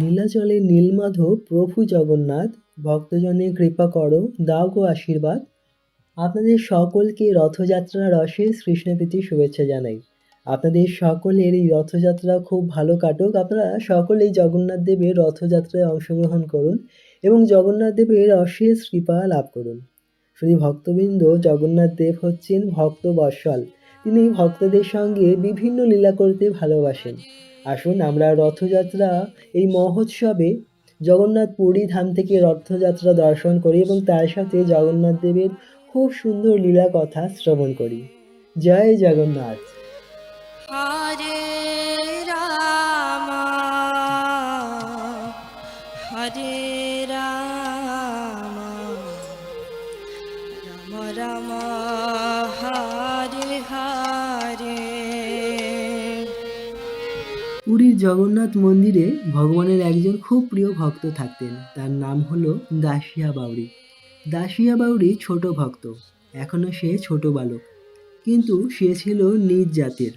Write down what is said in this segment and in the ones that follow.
নীলাচলে নীলমাধব, প্রভু জগন্নাথ, ভক্তজনে কৃপা করো, দাও গো আশীর্বাদ। আপনাদের সকলকে রথযাত্রা অশেষ কৃষ্ণপ্রীতি শুভেচ্ছা জানাই। আপনাদের সকলের এই রথযাত্রা খুব ভালো কাটুক। আপনারা সকলেই জগন্নাথ দেবের রথযাত্রায় অংশগ্রহণ করুন এবং জগন্নাথ দেবের অশেষ কৃপা লাভ করুন। শ্রী ভক্তবৃন্দ জগন্নাথ দেব হচ্ছেন ভক্ত বৎসল তিনি ভক্তদের সঙ্গে বিভিন্ন লীলা করতে ভালোবাসেন। আসুন আমরা রথযাত্রা এই মহোৎসবে জগন্নাথ পুরী ধাম থেকে রথযাত্রা দর্শন করি এবং তার সাথে জগন্নাথ দেবের খুব সুন্দর লীলা কথা শ্রবণ করি। জয় জগন্নাথ। পুরীর জগন্নাথ মন্দিরে ভগবানের একজন খুব প্রিয় ভক্ত থাকতেন। তার নাম হলো দাসিয়া বাউরি দাসিয়া বাউরি ছোট ভক্ত এখনও সে ছোট বালক। কিন্তু সে ছিল নিজ জাতির।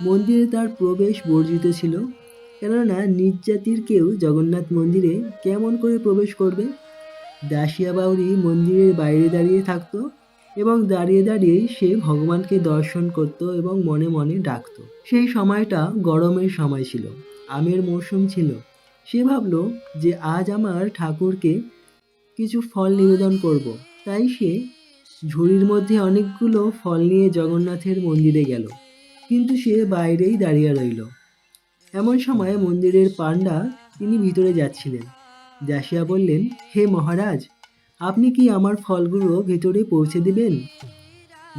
মন্দিরে তার প্রবেশ বর্জিত ছিল। কেননা নিজ জাতির কেউ জগন্নাথ মন্দিরে কেমন করে প্রবেশ করবে? দাসিয়া বাউরি মন্দিরের বাইরে দাঁড়িয়ে থাকতো। এবং দাঁড়িয়ে দাঁড়িয়েই সে ভগবানকে দর্শন করত এবং মনে মনে ডাকত। সেই সময়টা গরমের সময় ছিল, আমের মৌসুম ছিল। সে ভাবল যে আজ আমার ঠাকুরকে কিছু ফল নিবেদন করব। তাই সে ঝুড়ির মধ্যে অনেকগুলো ফল নিয়ে জগন্নাথের মন্দিরে গেল। কিন্তু সে বাইরেই দাঁড়িয়ে রইল। এমন সময় মন্দিরের পাণ্ডা তিনি ভিতরে যাচ্ছিলেন। দাসিয়া বললেন, হে মহারাজ আপনি কি আমার ফলগুলো ভেতরে পৌঁছে দিবেন?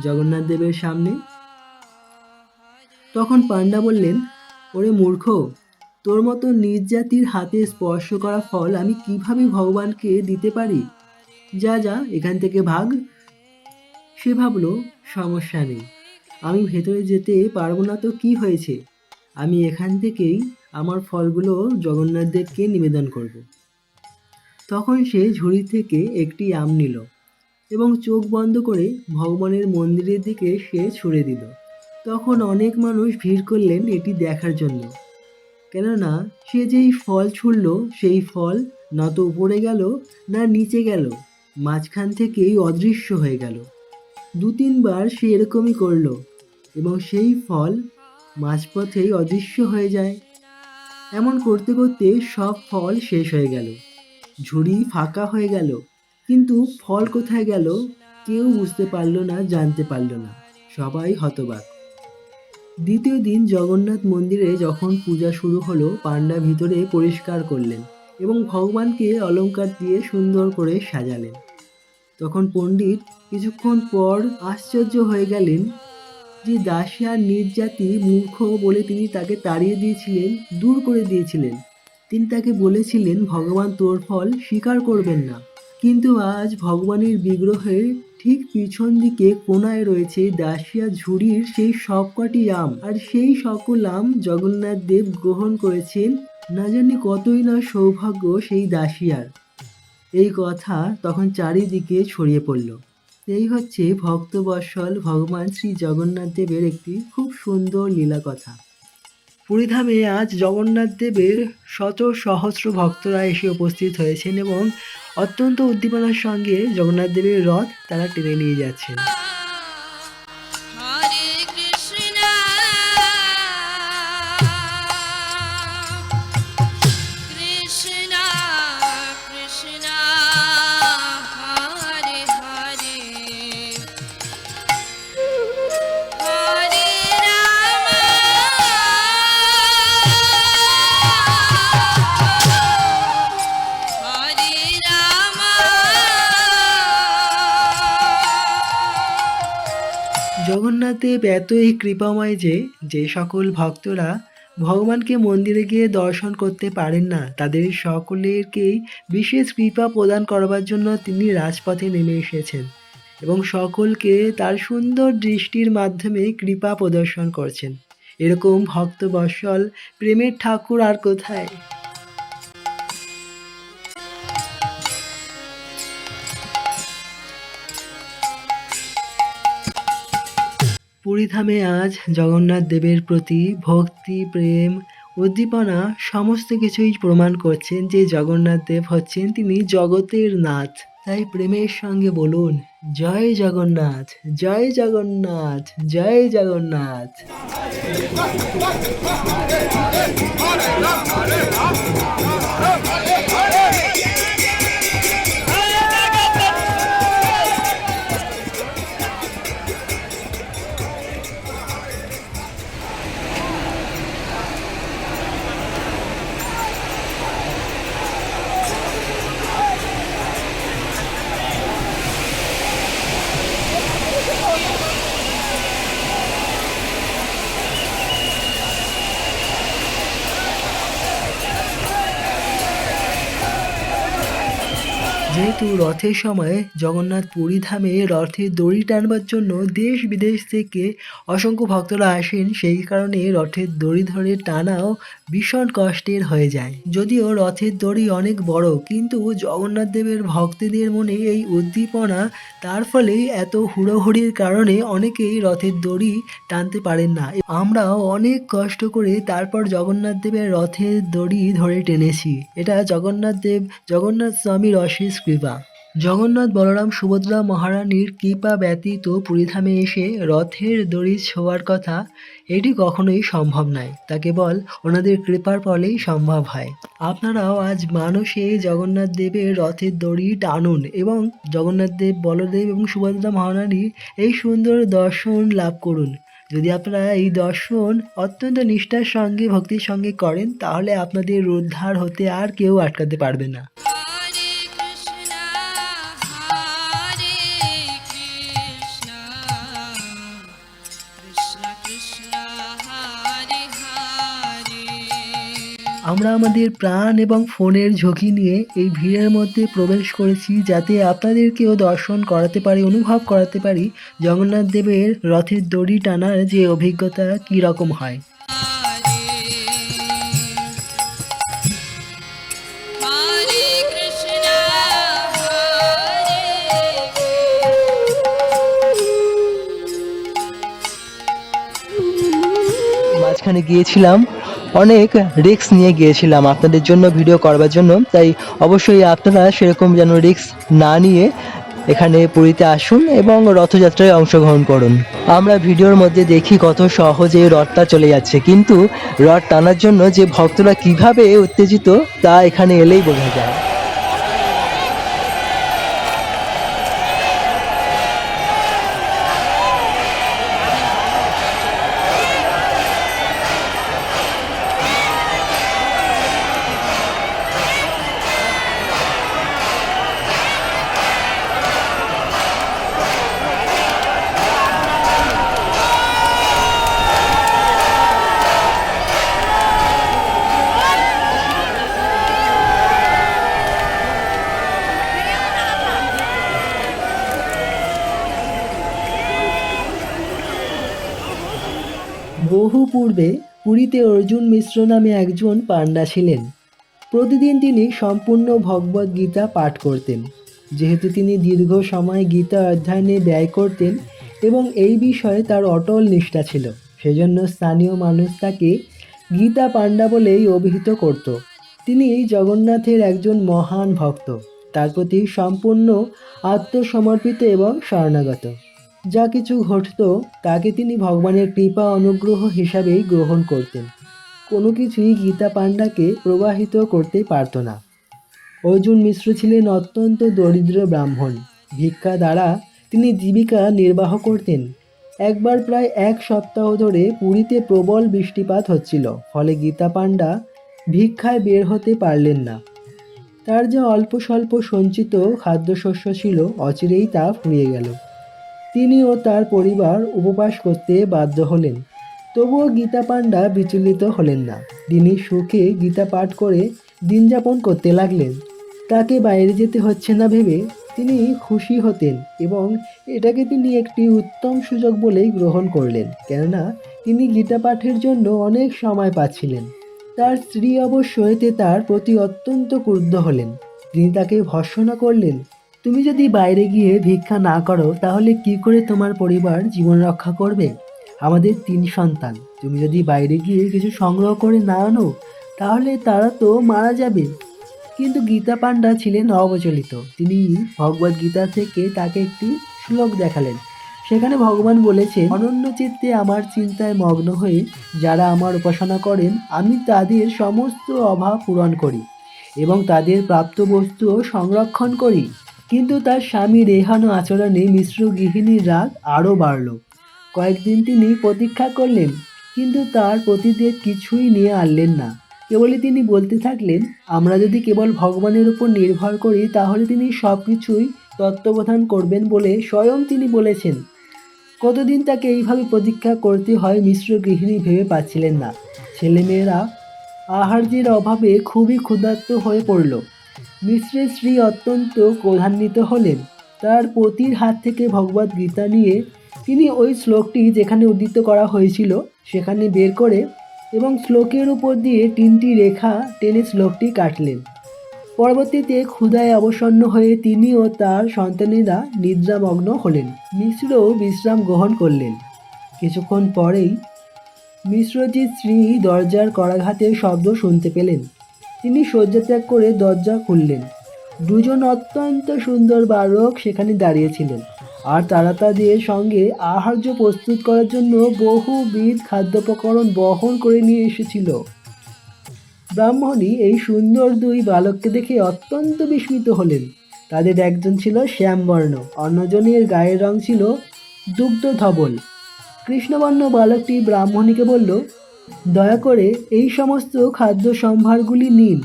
জগন্নাথ দেবের সামনে। তখন পাণ্ডা বললেন, ওরে মূর্খ, তোর মতো নিজ জাতির হাতে স্পর্শ করা ফল আমি কীভাবে ভগবানকে দিতে পারি? যা যা, এখান থেকে ভাগ। সে ভাবলো, সমস্যা নেই। আমি ভেতরে যেতে পারব না তো কি হয়েছে? আমি এখান থেকেই আমার ফলগুলো জগন্নাথ দেবকে নিবেদন করব। তখন সে ঝুড়ি থেকে একটি আম নিল এবং চোখ বন্ধ করে ভগবানের মন্দিরের দিকে সে ছুড়ে দিল। তখন অনেক মানুষ ভিড় করলেন এটি দেখার জন্য। কেননা সে যেই ফল ছুড়ল, সেই ফল না তো উপরে গেল, না নিচে গেল, মাঝখান থেকেই অদৃশ্য হয়ে গেল। দু তিনবার সে এরকমই করল এবং সেই ফল মাঝপথেই অদৃশ্য হয়ে যায়। এমন করতে করতে সব ফল শেষ হয়ে গেল। ঝুড়ি ফাঁকা হয়ে গেল, কিন্তু ফল কোথায় গেল কেউ বুঝতে পারল না, জানতে পারল না। সবাই হতবাক। দ্বিতীয় দিন জগন্নাথ মন্দিরে যখন পূজা শুরু হলো, পাণ্ডা ভিতরে পরিষ্কার করলেন এবং ভগবানকে অলঙ্কার দিয়ে সুন্দর করে সাজালেন। তখন পণ্ডিত কিছুক্ষণ পর আশ্চর্য হয়ে গেলেন যে দাসিয়ার নির্যাতি মূর্খ বলে তিনি তাকে তাড়িয়ে দিয়েছিলেন, দূর করে দিয়েছিলেন। তিনি তাকে বলেছিলেন, ভগবান তোর ফল স্বীকার করবেন না। কিন্তু আজ ভগবানের বিগ্রহের ঠিক পিছন দিকে কোনায় রয়েছে দাসিয়া ঝুড়ির সেই সবকটি আম। আর সেই সকল আম জগন্নাথ দেব গ্রহণ করেছেন। না জানি কতই না সৌভাগ্য সেই দাসিয়ার। এই কথা তখন চারিদিকে ছড়িয়ে পড়ল। এই হচ্ছে ভক্তবৎসল ভগবান শ্রী জগন্নাথ দেবের একটি খুব সুন্দর লীলা কথা পুরীধামে আজ জগন্নাথ দেবের শত সহস্র ভক্তরা এসে উপস্থিত হয়েছেন এবং অত্যন্ত উদ্দীপনার সঙ্গে জগন্নাথ দেবের রথ তারা টেনে নিয়ে যাচ্ছেন। জগন্নাথ দেব এতই কৃপাময় যে যে সকল ভক্তরা ভগবানকে মন্দিরে গিয়ে দর্শন করতে পারেন না, তাদের সকলেরকেই বিশেষ কৃপা প্রদান করবার জন্য তিনি রাজপথে নেমে এসেছেন এবং সকলকে তার সুন্দর দৃষ্টির মাধ্যমে কৃপা প্রদর্শন করছেন। এরকম ভক্ত বৎসল প্রেমের ঠাকুর আর কোথায়? পুরীধামে আজ জগন্নাথ দেবের প্রতি ভক্তি প্রেম উদ্দীপনা সমস্ত কিছুই প্রমাণ করছেন যে জগন্নাথ দেব হচ্ছেন তিনি জগতের নাথ তাই প্রেমের সঙ্গে বলুন জয় জগন্নাথ জয় জগন্নাথ জয় জগন্নাথ যেহেতু রথের সময় জগন্নাথ পুরী ধামে রথের দড়ি টানবার জন্য দেশ বিদেশ থেকে অসংখ্য ভক্তরা আসেন। সেই কারণে রথের দড়ি ধরে টানাও ভীষণ কষ্টের হয়ে যায়। যদিও রথের দড়ি অনেক বড়, কিন্তু জগন্নাথ দেবের ভক্তদের মনে এই উদ্দীপনা, তার ফলে এত হুড়োহুড়ির কারণে অনেকেই রথের দড়ি টানতে পারেন না। আমরাও অনেক কষ্ট করে তারপর জগন্নাথ দেবের রথের দড়ি ধরে টেনেছি। এটা জগন্নাথ দেব, জগন্নাথ স্বামীর অশেষ কৃপা। জগন্নাথ বলরাম সুভদ্রা মহারানীর কৃপা ব্যতীত পুরীধামে এসে রথের দড়ি ছোঁয়ার কথা, এটি কখনোই সম্ভব নয়। তা কেবল ওনাদের কৃপার ফলেই সম্ভব হয়। আপনারাও আজ মানুষে জগন্নাথ দেবের রথের দড়ি টানুন এবং জগন্নাথ দেব, বলদেব এবং সুভদ্রা মহারানীর এই সুন্দর দর্শন লাভ করুন। যদি আপনারা এই দর্শন অত্যন্ত নিষ্ঠার সঙ্গে, ভক্তির সঙ্গে করেন, তাহলে আপনাদের উদ্ধার হতে আর কেউ আটকাতে পারবে না। আমরা আমাদের প্রাণ এবং ফোনের ঝুঁকি নিয়ে এই ভিড়ের মধ্যে প্রবেশ করেছি যাতে আপনাদেরকেও দর্শন করাতে পারি, অনুভব করাতে পারি জগন্নাথ দেবের রথের দড়ি টানার যে অভিজ্ঞতা কী রকম হয়। মাঝখানে গিয়েছিলাম অনেক রিস্ক নিয়ে গিয়েছিলাম আপনাদের জন্য ভিডিও করবার জন্য। তাই অবশ্যই আপনারা সেরকম যেন রিক্স না নিয়ে এখানে পুরীতে আসুন এবং রথযাত্রায় অংশগ্রহণ করুন। আমরা ভিডিওর মধ্যে দেখি কত সহজে রথটা চলে যাচ্ছে, কিন্তু রথ টানার জন্য যে ভক্তরা কীভাবে উত্তেজিত তা এখানে এলেই বোঝা যায়। বহু পূর্বে পুরীতে অর্জুন মিশ্র নামে একজন পাণ্ডা ছিলেন। প্রতিদিন তিনি সম্পূর্ণ ভগবদ গীতা পাঠ করতেন। যেহেতু তিনি দীর্ঘ সময় গীতা অধ্যয়নে ব্যয় করতেন এবং এই বিষয়ে তার অটল নিষ্ঠা ছিল, সেজন্য স্থানীয় মানুষ তাকে গীতা পাণ্ডা বলেই অভিহিত করত। তিনি জগন্নাথের একজন মহান ভক্ত, তার প্রতি সম্পূর্ণ আত্মসমর্পিত এবং শরণাগত। যা কিছু ঘটত, তাকে তিনি ভগবানের কৃপা অনুগ্রহ হিসাবেই গ্রহণ করতেন। কোনো কিছুই গীতা পাণ্ডাকে প্রবাহিত করতে পারত না। অর্জুন মিশ্র ছিলেন অত্যন্ত দরিদ্র ব্রাহ্মণ। ভিক্ষা দ্বারা তিনি জীবিকা নির্বাহ করতেন। একবার প্রায় এক সপ্তাহ ধরে পুরীতে প্রবল বৃষ্টিপাত হচ্ছিল, ফলে গীতা পাণ্ডা ভিক্ষায় বের হতে পারলেন না। তার যে অল্প স্বল্প সঞ্চিত খাদ্যশস্য ছিল, অচিরেই তা ফুরিয়ে গেল। তিনি ও তার পরিবার উপবাস করতে বাধ্য হলেন। তবুও গীতা পাণ্ডা বিচলিত হলেন না। তিনি সুখে গীতা পাঠ করে দিন যাপন করতে লাগলেন। তাকে বাইরে যেতে হচ্ছে না ভেবে তিনি খুশি হতেন এবং এটাকে তিনি একটি উত্তম সুযোগ বলেই গ্রহণ করলেন। কেননা, তিনি গীতা পাঠের জন্য অনেক সময় পাচ্ছিলেন। তার স্ত্রী অবশ্য এতে তার প্রতি অত্যন্ত ক্রুদ্ধ হলেন। তিনি তাকে ভর্সনা করলেন তুমি যদি বাইরে গিয়ে ভিক্ষা না করো, তাহলে কি করে তোমার পরিবার জীবন রক্ষা করবে? আমাদের তিন সন্তান। তুমি যদি বাইরে গিয়ে কিছু সংগ্রহ করে না আনো, তাহলে তারা তো মারা যাবে। কিন্তু গীতা পাণ্ডা ছিলেন অবচলিত। তিনি ভগবদ গীতা থেকে তাকে একটি শ্লোক দেখালেন। সেখানে ভগবান বলেছেন, অনন্য চিত্তে আমার চিন্তায় মগ্ন হয়ে যারা আমার উপাসনা করেন, আমি তাদের সমস্ত অভাব পূরণ করি এবং তাদের প্রাপ্ত বস্তুও সংরক্ষণ করি। কিন্তু তার স্বামী রেহানো আচরণে মিশ্র গৃহিণীর রাগ আরও বাড়ল। কয়েকদিন তিনি প্রতীক্ষা করলেন, কিন্তু তার পতিদেব কিছুই নিয়ে আনলেন না। কেবলই তিনি বলতে থাকলেন, আমরা যদি কেবল ভগবানের উপর নির্ভর করি, তাহলে তিনি সব কিছুই তত্ত্বাবধান করবেন বলে স্বয়ং তিনি বলেছেন। কতদিন তাকে এইভাবে প্রতীক্ষা করতে হয় মিশ্র গৃহিণী ভেবে পাচ্ছিলেন না। ছেলেমেয়েরা আহার্যের অভাবে খুবই ক্ষুধার্ত হয়ে পড়ল। মিশ্রের শ্রী অত্যন্ত ক্রোধান্বিত হলেন। তার পতির হাত থেকে ভগবদ গীতা নিয়ে তিনি ওই শ্লোকটি যেখানে উদ্ধৃত করা হয়েছিল, সেখানে বের করে এবং শ্লোকের উপর দিয়ে তিনটি রেখা টেনে শ্লোকটি কাটলেন। পরবর্তীতে ক্ষুধায় অবসন্ন হয়ে তিনি ও তার সন্তানেরা নিদ্রামগ্ন হলেন। মিশ্রও বিশ্রাম গ্রহণ করলেন। কিছুক্ষণ পরেই মিশ্রজিৎ শ্রী দরজার করাঘাতের শব্দ শুনতে পেলেন। তিনি শয্যাত্যাগ করে দরজা খুললেন। দুজন অত্যন্ত সুন্দর বালক সেখানে দাঁড়িয়েছিলেন। আর তারা তাদের সঙ্গে আহার্য প্রস্তুত করার জন্য বহুবিধ খাদ্যোপকরণ বহন করে নিয়ে এসেছিল। ব্রাহ্মণী এই সুন্দর দুই বালককে দেখে অত্যন্ত বিস্মিত হলেন। তাদের একজন ছিল শ্যামবর্ণ, অন্যজনের গায়ের রং ছিল দুগ্ধ ধবল। কৃষ্ণবর্ণ বালকটি ব্রাহ্মণীকে বলল দয়া করে এই সমস্ত খাদ্য সম্ভারগুলি নিন।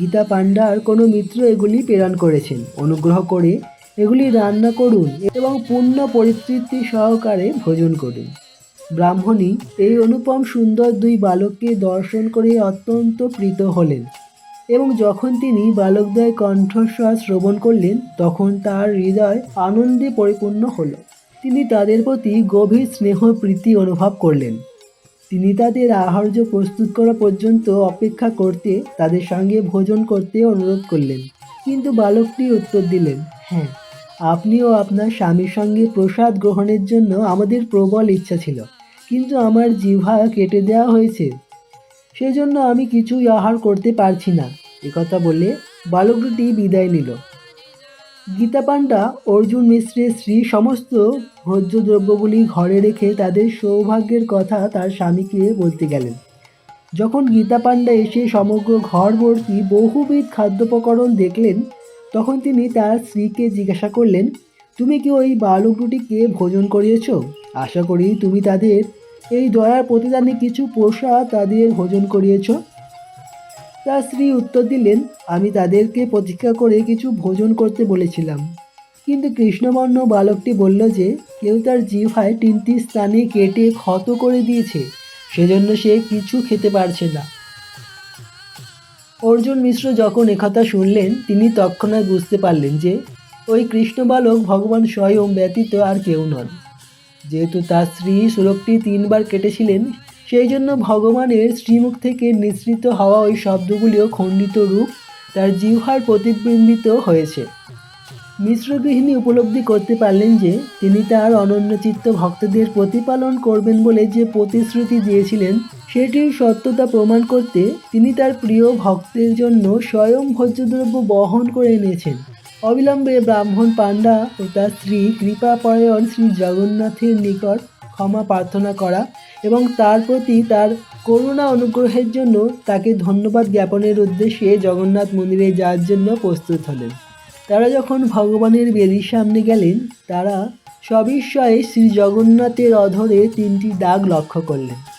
গীতা পাণ্ডার কোনো মিত্র এগুলি প্রেরণ করেছেন। অনুগ্রহ করে এগুলি রান্না করুন এবং পূর্ণ পরিতৃপ্তি সহকারে ভোজন করুন। ব্রাহ্মণী, এই অনুপম সুন্দর দুই বালককে দর্শন করে অত্যন্ত প্রীত হলেন এবং যখন তিনি বালকদ্বয় কণ্ঠস্বর শ্রবণ করলেন, তখন তার হৃদয় আনন্দে পরিপূর্ণ হল। তিনি তাদের প্রতি গভীর স্নেহ প্রীতি অনুভব করলেন। তিনি তাদের আহার্য প্রস্তুত করা পর্যন্ত অপেক্ষা করতে, তাদের সঙ্গে ভোজন করতে অনুরোধ করলেন। কিন্তু বালকটি উত্তর দিলেন হ্যাঁ আপনিও আপনার স্বামীর সঙ্গে প্রসাদ গ্রহণের জন্য আমাদের প্রবল ইচ্ছা ছিল, কিন্তু আমার জিহ্বা কেটে দেওয়া হয়েছে। সেজন্য আমি কিছুই আহার করতে পারছি না। একথা বলে বালক দুটি বিদায় নিল। গীতা পাণ্ডা, অর্জুন মিশ্রের স্ত্রী, সমস্ত ভোজ্য দ্রব্যগুলি ঘরে রেখে তাদের সৌভাগ্যের কথা তার স্বামীকে বলতে গেলেন। যখন গীতা পাণ্ডা এসে সমগ্র ঘর ভর্তি বহুবিধ খাদ্যোপকরণ দেখলেন, তখন তিনি তার স্ত্রীকে জিজ্ঞাসা করলেন, তুমি কি ওই বালক দুটিকে ভোজন করিয়েছ? আশা করি তুমি তাদের এই দয়ার প্রতিদানে কিছু পোষা তাদের ভোজন করিয়েছ। স্ত্রী উত্তর দিলেন, আমি তাদেরকে প্রতীক্ষা করে কিছু ভোজন করতে বলেছিলাম। কিন্তু কৃষ্ণবর্ণ বালকটি বলল যে, কেউ তার জিভায় তিনটি স্থানে কেটে ক্ষত করে দিয়েছে, সেজন্য সে কিছু খেতে পারছে না। অর্জুন মিশ্র যখন একথা শুনলেন, তিনি তৎক্ষণাৎ বুঝতে পারলেন যে, ওই কৃষ্ণ বালক ভগবান স্বয়ং ব্যতীত আর কেউ নন। যেহেতু তার স্ত্রী সুরকটি তিনবার কেটেছিলেন সেই জন্য ভগবানের শ্রীমুখ থেকে নিঃসৃত হওয়া ওই শব্দগুলিও খণ্ডিত রূপ তার জিহ্বার প্রতিবিম্বিত হয়েছে। মিশ্র গৃহিণী উপলব্ধি করতে পারলেন যে, তিনি তার অনন্যচিত্ত ভক্তদের প্রতিপালন করবেন বলে যে প্রতিশ্রুতি দিয়েছিলেন, সেটির সত্যতা প্রমাণ করতে তিনি তার প্রিয় ভক্তের জন্য স্বয়ং ভোজ্যদ্রব্য বহন করে এনেছেন। অবিলম্বে ব্রাহ্মণ পাণ্ডা ও তার স্ত্রী কৃপাপরায়ণ শ্রী জগন্নাথের নিকট ক্ষমা প্রার্থনা করা এবং তার প্রতি তার করুণা অনুগ্রহের জন্য তাকে ধন্যবাদ জ্ঞাপনের উদ্দেশ্যে জগন্নাথ মন্দিরে যাওয়ার জন্য প্রস্তুত হলেন। তারা যখন ভগবানের বেদির সামনে গেলেন, তারা সবিস্ময়ে শ্রী জগন্নাথের অধরে তিনটি দাগ লক্ষ্য করলেন।